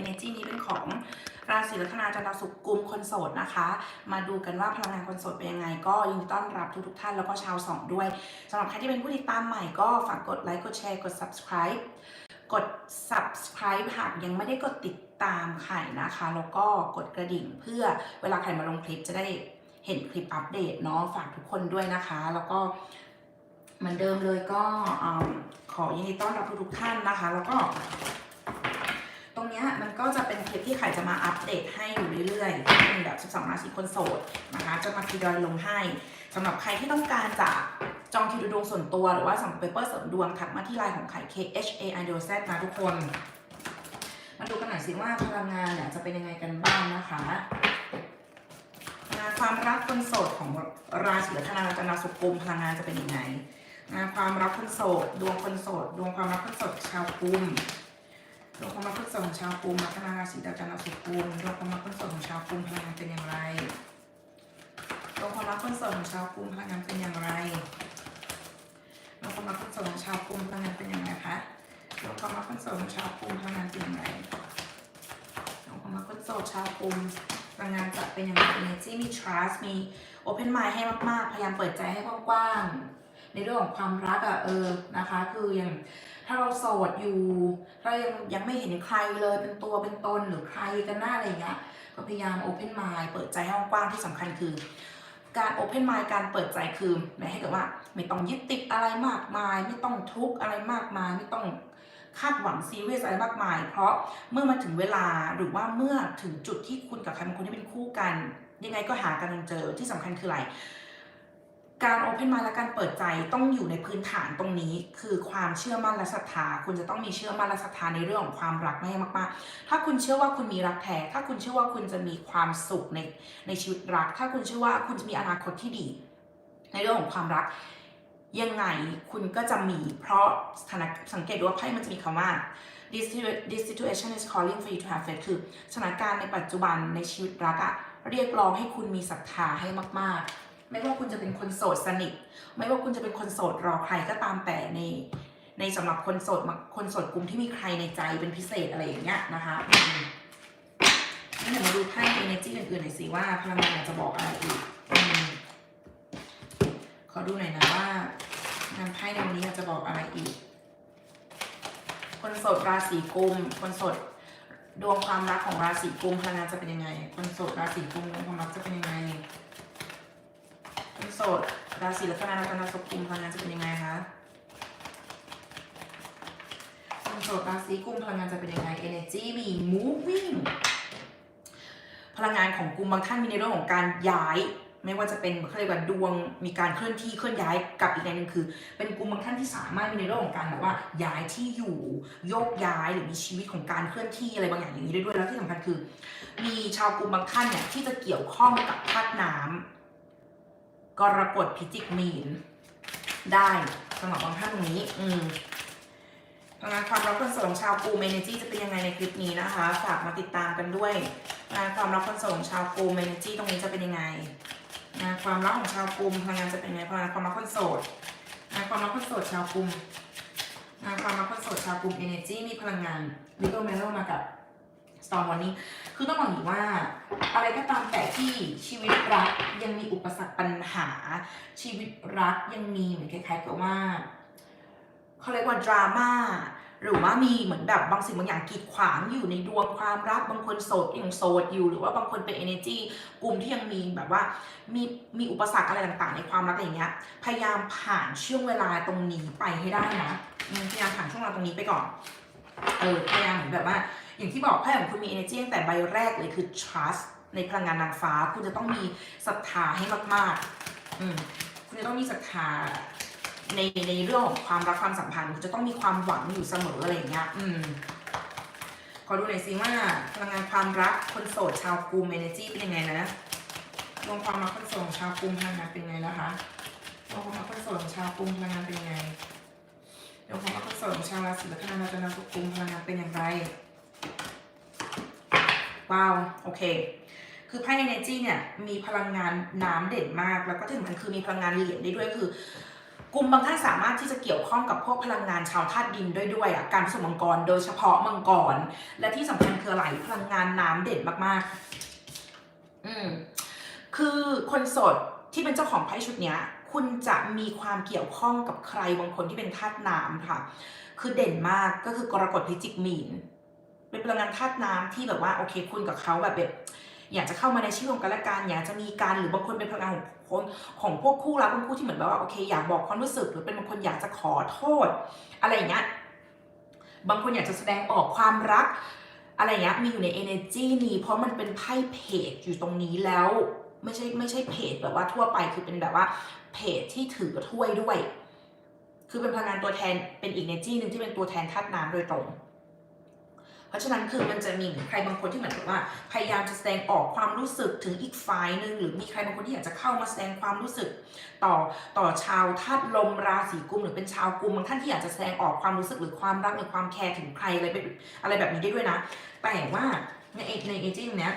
energy นี้เป็นของราศีลัคนาจันทร์สุขกุมคนโสดนะคะ มาดูกันว่าพลังงานคนโสดเป็นยังไง ก็ยินดีต้อนรับทุกๆท่านแล้วก็ชาวสองด้วยสำหรับใครที่เป็นผู้ติดตามใหม่ก็ฝากกดไลค์กดแชร์กด subscribe กด subscribe หากยังไม่ได้กดติดตามไข่นะคะ แล้วก็กดกระดิ่งเพื่อเวลาใครมาลงคลิปจะได้เห็นคลิปอัปเดตเนาะฝากทุกคนด้วยนะคะ แล้วก็เหมือนเดิมเลยก็ขอยินดีต้อนรับทุกๆท่านนะคะ แล้วก็ ตรงเนี้ยมันก็จะเป็นคลิปที่ไข่จะมาอัปเดตให้อยู่เรื่อยๆเป็นแบบ 12 ราศีคนโสดนะคะจะมาทยอยลงให้สำหรับใครที่ต้องการจะจองคิวดูดวงส่วนตัวหรือว่าสั่งเปเปอร์เสริมดวงทักมาที่ไลน์ของไข่ K H A I D O Z นะทุกคน มาดูกันหน่อยสิว่าพลังงานเนี่ยจะเป็นยังไงกันบ้างนะคะงานความรักคนโสดของราศีลัคนาจันทร์สุกุมพลังงานจะเป็นยังไงงานความรักคนโสด ดวงคนโสด ดวงความรักคนโสดชาวกุม ดวงความรักคนโสดของชาวกุมลัคนาราศีจันทร์สุกุมดวงความรักคนโสดของชาวกุมพลังงานเป็นอย่างไรดวงความรักคนโสดของชาวกุมพลังงานเป็นอย่างไรดวงความรักคนโสดของชาวกุมพลังงานเป็นอย่างไรคะดวงความรักคนโสดของชาวกุมพลังงานเป็นอย่างไรดวงความรักคนโสดชาวกุมพลังงานจะเป็นอย่างไร energy มี trust มี open mind ให้มากๆ พยายามเปิดใจให้กว้างๆ เรื่องของความรักอะเออนะคะ คืออย่างถ้าเราโสดอยู่เรายังยังไม่เห็นใครเลยเป็นตัวเป็นตนหรือใครกันหน้าอะไรอย่างเงี้ยก็พยายาม open mind เปิดใจให้กว้างที่สำคัญคือ การ open mind การเปิดใจคือหมายให้กับว่า ไม่ต้องยึดติดอะไรมากมาย ไม่ต้องทุกข์อะไรมากมาย ไม่ต้องคาดหวังซีเรียสอะไรมากมาย เพราะเมื่อมาถึงเวลาหรือว่าเมื่อถึงจุดที่คุณกับใครบางคนที่เป็นคู่กัน ยังไงก็หากันจนเจอที่สำคัญคืออะไร การโอเพนมาและการเปิดใจต้องอยู่ในพื้นฐานตรงนี้ คือความเชื่อมั่นและศรัทธา คุณจะต้องมีเชื่อมั่นและศรัทธาในเรื่องของความรักไม่มากๆ ถ้าคุณเชื่อว่าคุณมีรักแท้ถ้าคุณเชื่อว่าคุณจะมีความสุขในในชีวิตรัก ถ้าคุณเชื่อว่าคุณจะมีอนาคตที่ดี ในเรื่องของความรัก ยังไงคุณก็จะมี เพราะสถานสังเกตดูว่าไพ่มันจะมีคำว่า this situa- this situation is calling for you to have faith คือสถานการณ์ในปัจจุบันในชีวิตรักอะเรียกร้องให้คุณมีศรัทธาให้มาก ๆ ไม่ว่าคุณจะเป็นคนโสดสนิท ไม่ว่าคุณจะเป็นคนโสดรอใครก็ตามแต่ใน ในสำหรับคนโสดมคนโสดกลุ่มที่มีใครในใจเป็นพิเศษอะไรอย่างเงี้ยนะคะอืมงั้นเดี๋ยวมาดูไพ่ energy อื่นๆหน่อยสิว่าพลังงานจะบอกอะไรอีกอขอดูหน่อยนะว่างานไพ่ในวันนี้จะบอกอะไรอีก คนโสดราศีกุม คนโสดดวงความรักของราศีกุมพลังงานจะเป็นยังไง คนโสดราศีกุมดวงความรักจะเป็นยังไง สด ราศีลัคนาลัคนาสกุมพลังงานจะเป็นยังไงคะคนโสดราศีกุมพลังงานจะเป็นยังไง energy มี moving พลังงานของกุมบางท่านมีในเรื่องของการย้าย ไม่ว่าจะเป็นเขาเรียกว่าดวงมีการเคลื่อนที่เคลื่อนย้ายกับอีกในหนึ่งคือ เป็นกลุ่มบางท่านที่สามารถมีในเรื่องของการแบบว่าย้ายที่อยู่โยกย้ายหรือมีชีวิตของการเคลื่อนที่อะไรบางอย่างอย่างนี้ได้ด้วยแล้วที่สำคัญคือ มีชาวกลุ่มบางท่านเนี่ยที่จะเกี่ยวข้องกับธาตุน้ำ กรกฎพิจิกมีน ได้สำหรับบางท่านตรงนี้ อืมงานความรักคนโสดของชาวปูเมเนจีจะเป็นยังไงในคลิปนี้นะคะ ฝากมาติดตามกันด้วยงานความรักคนโสดของชาวปูเมเนจีตรงนี้จะเป็นยังไงงานความรักของชาวกลุ่มพลังงานจะเป็นยังไงพลังงานความรักคนโสดงานความรักคนโสดชาวกลุ่มงานความรักคนโสดชาวกลุ่ม energy มีพลังงานวิโกเมโลมากับ storm warning คือต้องบอกอย่างนี้ว่า อะไรก็ตามแต่ที่ชีวิตรักยังมีอุปสรรคปัญหา ชีวิตรักยังมีเหมือนคล้ายๆกับว่าเขาเรียกว่าดราม่าหรือว่ามีเหมือนแบบบางสิ่งบางอย่างกีดขวางอยู่ในดวงความรักบางคนโสดยังโสดอยู่ หรือว่าบางคนเป็น energy กลุ่มที่ยังมีแบบว่ามีมีอุปสรรคอะไรต่างๆ ในความรักอย่างเงี้ย พยายามผ่านช่วงเวลาตรงนี้ไปให้ได้นะพยายามผ่านช่วงเวลาตรงนี้ไปก่อน เออพยายามเหมือนแบบว่า อย่างที่บอกไพ่ของคุณมี energy ตั้งแต่ใบแรกเลยคือ trust ในพลังงานนางฟ้า คุณจะต้องมีศรัทธาให้มากๆ อืมคุณจะต้องมีศรัทธาในในเรื่องของความรักความสัมพันธ์ คุณจะต้องมีความหวังอยู่เสมออะไรอย่างเงี้ย อืมขอดูหน่อยสิว่าพลังงานความรักคนโสดชาวกูม energy เป็นยังไงนะดวงความรักคนโสดชาวกุมพลังงานเป็นไงนะคะดวงความรักคนโสดชาวกุมพลังงานเป็นยังไง ดวงความรักคนโสดของชาวราศีลัคนาราศีกุมพลังงานเป็นอย่างไร ว้าว โอเค คือไพ่ energy เนี่ย มีพลังงานน้ำเด่นมาก แล้วก็ที่สำคัญคือมีพลังงานเหรียญได้ด้วยคือกลุ่มบางท่านสามารถที่จะเกี่ยวข้องกับพวกพลังงานชาวธาตุดินด้วยด้วยอะการผสมมังกรโดยเฉพาะมังกร และที่สำคัญคืออะไรพลังงานน้ำเด่นมากๆ อืมคือคนโสดที่เป็นเจ้าของไพ่ชุดเนี้ย คุณจะมีความเกี่ยวข้องกับใครบางคนที่เป็นธาตุน้ำค่ะ คือเด่นมากก็คือกรกฎพิจิกมีน เป็นพลังงานธาตุน้ำที่แบบว่าโอเคคุณกับเขาแบบแบบอยากจะเข้ามาในชีวิตของกันและกันอยากจะมีการหรือบางคนเป็นพลังงานของคนของพวกคู่รักบางคู่ที่เหมือนแบบว่าโอเค อยากบอกความรู้สึกหรือเป็นบางคนอยากจะขอโทษ อะไรอย่างเงี้ยบางคนอยากจะแสดงออกความรัก อะไรเงี้ยมีอยู่ใน energy นี้เพราะมันเป็นไพ่เพจอยู่ตรงนี้แล้ว ไม่ใช่ไม่ใช่เพจแบบว่าทั่วไปคือเป็นแบบว่าเพจที่ถือถ้วยด้วย คือเป็นพลังงานตัวแทนเป็นอีก energy หนึ่งที่เป็นตัวแทนธาตุน้ำโดยตรง เพราะฉะนั้นคือมันจะมีใครบางคนที่เหมือนกับว่าพยายามจะแสดงออกความรู้สึกถึงอีกฝ่ายหนึ่งหรือมีใครบางคนที่อยากจะเข้ามาแสดงความรู้สึก ต่อต่อชาวธาตุลมราศีกุมหรือเป็นชาวกุมบางท่านที่อยากจะแสดงออกความรู้สึกหรือความรักหรือความแคร์ถึงใครอะไรแบบอะไรแบบนี้ได้ด้วยนะ แต่ว่าในเอในเอจิ้งเนี้ย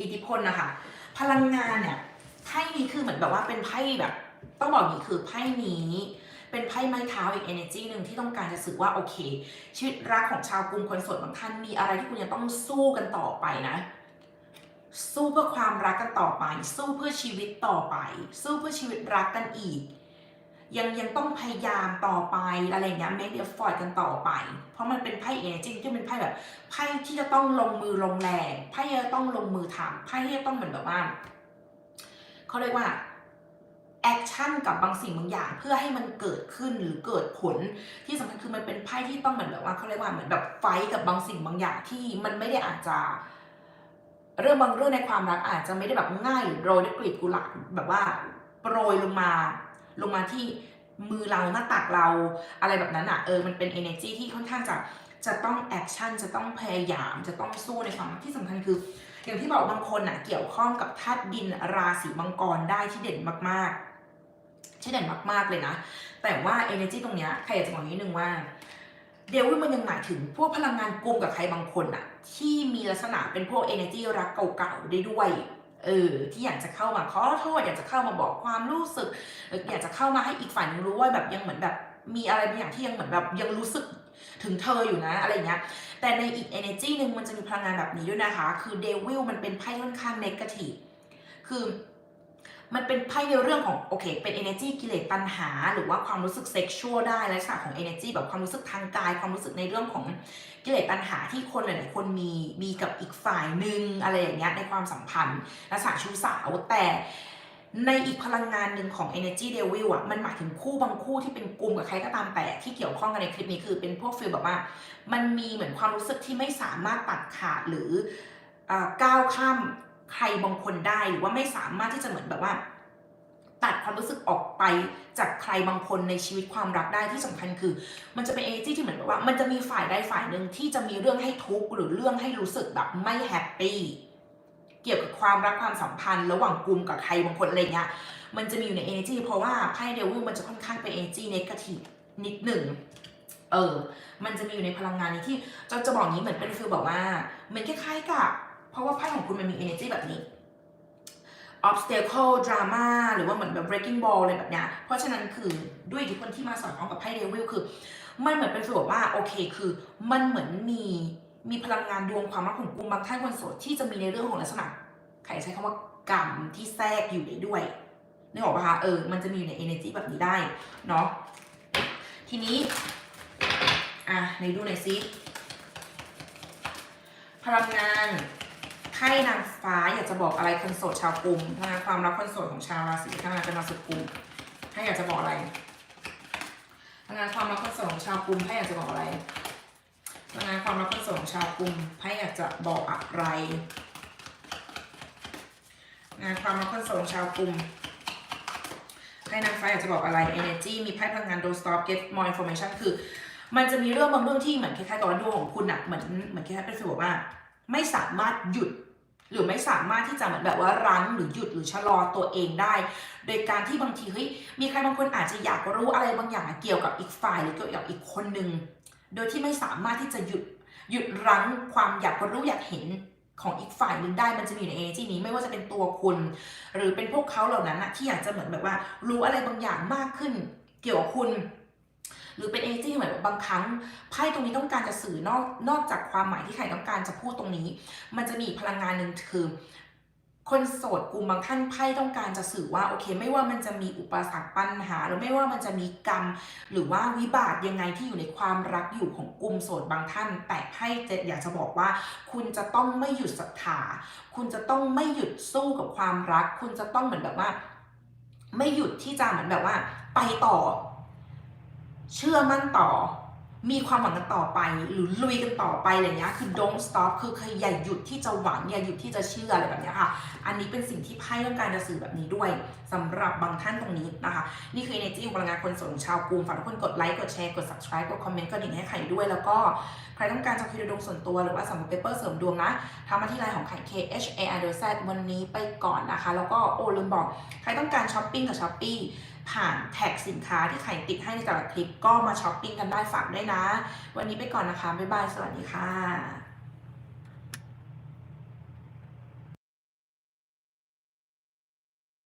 อิทธิพลนะคะ พลังงานเนี่ยไพ่นี้คือเหมือนแบบว่าเป็นไพ่แบบ ต้องบอกอย่างนี้คือไพ่นี้ เป็นไพ่ไม้เท้าอีก energy หนึ่งที่ต้องการจะสื่อว่าโอเค ชีวิตรักของชาวกรุงคนโสดบางท่านมีอะไรที่คุณยังต้องสู้กันต่อไปนะสู้เพื่อความรักกันต่อไป สู้เพื่อชีวิตต่อไป สู้เพื่อชีวิตรักกันอีก ยังยังต้องพยายามต่อไปอะไรเงี้ย make effort กันต่อไป เพราะมันเป็นไพ่ energy ที่เป็นไพ่แบบไพ่ที่จะต้องลงมือลงแรงไพ่ที่จะต้องลงมือทำไพ่ที่จะต้องเหมือนแบบว่าเขาเรียกว่าแอคชั่นกับบางสิ่งบางอย่างเพื่อให้มันเกิดขึ้นหรือเกิดผลที่สำคัญคือมันเป็นไพ่ที่ต้องเหมือนแบบว่าเขาเรียกว่าเหมือนแบบไฟกับบางสิ่งบางอย่างที่มันไม่ได้อาจจะเรื่องบางเรื่องในความรักอาจจะไม่ได้แบบง่ายหรือโรยด้วยกลีบกุหลาบแบบว่าโปรยลงมา ลงมาที่มือเราหน้าตักเราอะไรแบบนั้นอะเออมันเป็น energy ที่ค่อนข้างจะจะต้องแอคชั่นจะต้องพยายามจะต้องสู้ในความที่สำคัญคือ อย่างที่บอกบางคนอะเกี่ยวข้องกับธาตุดินราศีมังกรได้ที่เด่นมากๆ ที่เด่นมากๆเลยนะ แต่ว่า energy ตรงเนี้ยใครอยากจะบอกนิดนึงว่าเดวิลมันยังหมายถึงพวกพลังงานกลุ่มกับใครบางคนอะที่มีลักษณะเป็นพวก energy รักเก่าๆได้ด้วย เออที่อยากจะเข้ามาขอโทษ อยากจะเข้ามาบอกความรู้สึก อยากจะเข้ามาให้อีกฝ่ายหนึงรู้ว่าแบบยังเหมือนแบบมีอะไรบางอย่างที่ยังเหมือนแบบยังรู้สึกถึงเธออยู่นะอะไรเงี้ย แต่ในอีก energy หนึ่งมันจะมีพลังงานแบบนี้ด้วยนะคะ คือเดวิลมันเป็นไพ่ค่อนข้างเนกาทีฟคือ มันเป็นไพ่ในเรื่องของโอเค เป็น energy กิเลสตัณหา หรือว่าความรู้สึกเซ็กชวลได้ลักษณะของ energy แบบความรู้สึกทางกาย ความรู้สึกในเรื่องของกิเลสตัณหาที่คนหลายๆคนมีมีกับอีกฝ่ายหนึ่งอะไรอย่างเงี้ยในความสัมพันธ์ลักษณะชู้สาวแต่ในอีกพลังงานหนึ่งของ energy devil อะมันหมายถึงคู่บางคู่ที่เป็นกลุ่มกับใครก็ตามแต่ที่เกี่ยวข้องกันในคลิปนี้คือเป็นพวกฟีลแบบว่า มันมีเหมือนความรู้สึกที่ไม่สามารถตัดขาดหรืออ่าก้าวข้าม ใครบางคนได้หรือว่าไม่สามารถที่จะเหมือนแบบว่า ตัดความรู้สึกออกไปจากใครบางคนในชีวิตความรักได้ที่สำคัญคือ มันจะเป็นเอจี้ที่เหมือนแบบว่า มันจะมีฝ่ายใดฝ่ายหนึ่งที่จะมีเรื่องให้ทุกข์หรือเรื่องให้รู้สึกแบบไม่แฮปปี้เกี่ยวกับความรักความสัมพันธ์ ระหว่างกลุ่มกับใครบางคนอะไรเงี้ยมันจะมีอยู่ในเอเจเพราะว่าไพ่เดวิลมันจะค่อนข้างเป็นเอเจเนกาทีฟนิดหนึ่งเออ มันจะมีอยู่ในพลังงานนี้ที่จะจะบอกนี้เหมือนเป็นฟีลแบบว่าเหมือนคล้ายๆกับ เพราะว่าไพ่ของคุณมันมี energy แบบนี้ obstacle drama หรือว่าเหมือนแบบ breaking ball อะไรแบบเนี้ย เพราะฉะนั้นคือด้วยอิทธิพลที่มาสอดคล้องกับไพ่เดวิลคือ มันเหมือนเป็นฟีลแบบว่าโอเคคือ มันเหมือนมีมีพลังงานดวงความรักของกลุ่มบางท่านคนโสดที่จะมีในเรื่องของลักษณะใครใช้คำว่ากรรมที่แทรกอยู่ในด้วยนึกออกปะคะเออ มันจะมีอยู่ใน energy แบบนี้ได้เนาะทีนี้ อะไหนดูหน่อยซิพลังงาน ไพ่นางฟ้าอยากจะบอกอะไรคนโสดชาวกรุงพลังานความรักคนโสดของชาวราศีพลังงานเป็นราศีกุมให้อยากจะบอกอะไรพลังานความรักคนโสดของชาวกรุงให้อยากจะบอกอะไรพลังานความรักคนโสดของชาวกรุงให้อยากจะบอกอะไรงานความรักคนโสดของชาวกรุงให้นางฟ้าอยากจะบอกอะไร energy มีไพ่พลังงาน don't stop get more information คือ มันจะมีเรื่องบางเรื่องที่เหมือนคล้ายๆกับว่าดวงของคุณอะเหมือนเหมือนคล้ายๆเป็นฟีลแบบว่า ไม่สามารถหยุด หรือไม่สามารถที่จะเหมือนแบบว่ารั้งหรือหยุดหรือชะลอตัวเองได้ โดยการที่บางทีเฮ้ยมีใครบางคนอาจจะอยากรู้อะไรบางอย่างเกี่ยวกับอีกฝ่ายหรือเกี่ยวกับอีกคนหนึ่งโดยที่ไม่สามารถที่จะหยุดหยุดรั้งความอยากรู้อยากเห็นของอีกฝ่ายหนึ่งได้มันจะมีอยู่ใน energy นี้ไม่ว่าจะเป็นตัวคุณ หรือเป็นพวกเขาเหล่านั้นนะที่อยากจะเหมือนแบบว่า รู้อะไรบางอย่างมากขึ้น เกี่ยวกับคุณ หรือเป็น energy ที่เหมือนบบางครั้งไพ่ตรงนี้ต้องการจะสื่อนอกนอกจากความหมายที่ใครต้องการจะพูดตรงนี้ มันจะมีพลังงานหนึ่งคือคนโสดกลุ่มบางท่านไพ่ต้องการจะสื่อว่าโอเค ไม่ว่ามันจะมีอุปสรรคปัญหา หรือไม่ว่ามันจะมีกรรม หรือว่าวิบากยังไงที่อยู่ในความรักอยู่ของกลุ่มโสดบางท่าน แต่ไพ่จะอยากจะบอกว่า คุณจะต้องไม่หยุดศรัทธาคุณจะต้องไม่หยุดสู้กับความรัก คุณจะต้องเหมือนแบบว่า ไม่หยุดที่จะเหมือนแบบว่า ไปต่อ เชื่อมั่นต่อ มีความหวังกันต่อไป หรือลุยกันต่อไปอะไรเงี้ยคือ don't stop คือคืออย่าหยุดที่จะหวังอย่าหยุดที่จะเชื่ออะไรแบบเนี้ยค่ะ อันนี้เป็นสิ่งที่ไพ่ต้องการจะสื่อแบบนี้ด้วยสำหรับบางท่านตรงนี้นะคะ นี่คือ energy ของพลังงานคนสดของชาวกรุงฝากทุกคนกดไลค์กดแชร์กด subscribe กดคอมเมนต์กดดิ่งให้ไข่ด้วย แล้วก็ใครต้องการจะคุยดวงส่วนตัวหรือว่าสำหรับเปเปอร์เสริมดวงนะทำมาที่ไลน์ของไข่ K H A R Z วันนี้ไปก่อนนะคะ แล้วก็โอ้ลืมบอกใครต้องการช้อปปิ้งกับช้อปปี้ ผ่านแท็กสินค้าที่ไข่ติดให้ในแต่ละคลิปก็มาช้อปปิ้งกันได้ฝากด้วยนะ วันนี้ไปก่อนนะคะ บ๊ายบาย สวัสดีค่ะ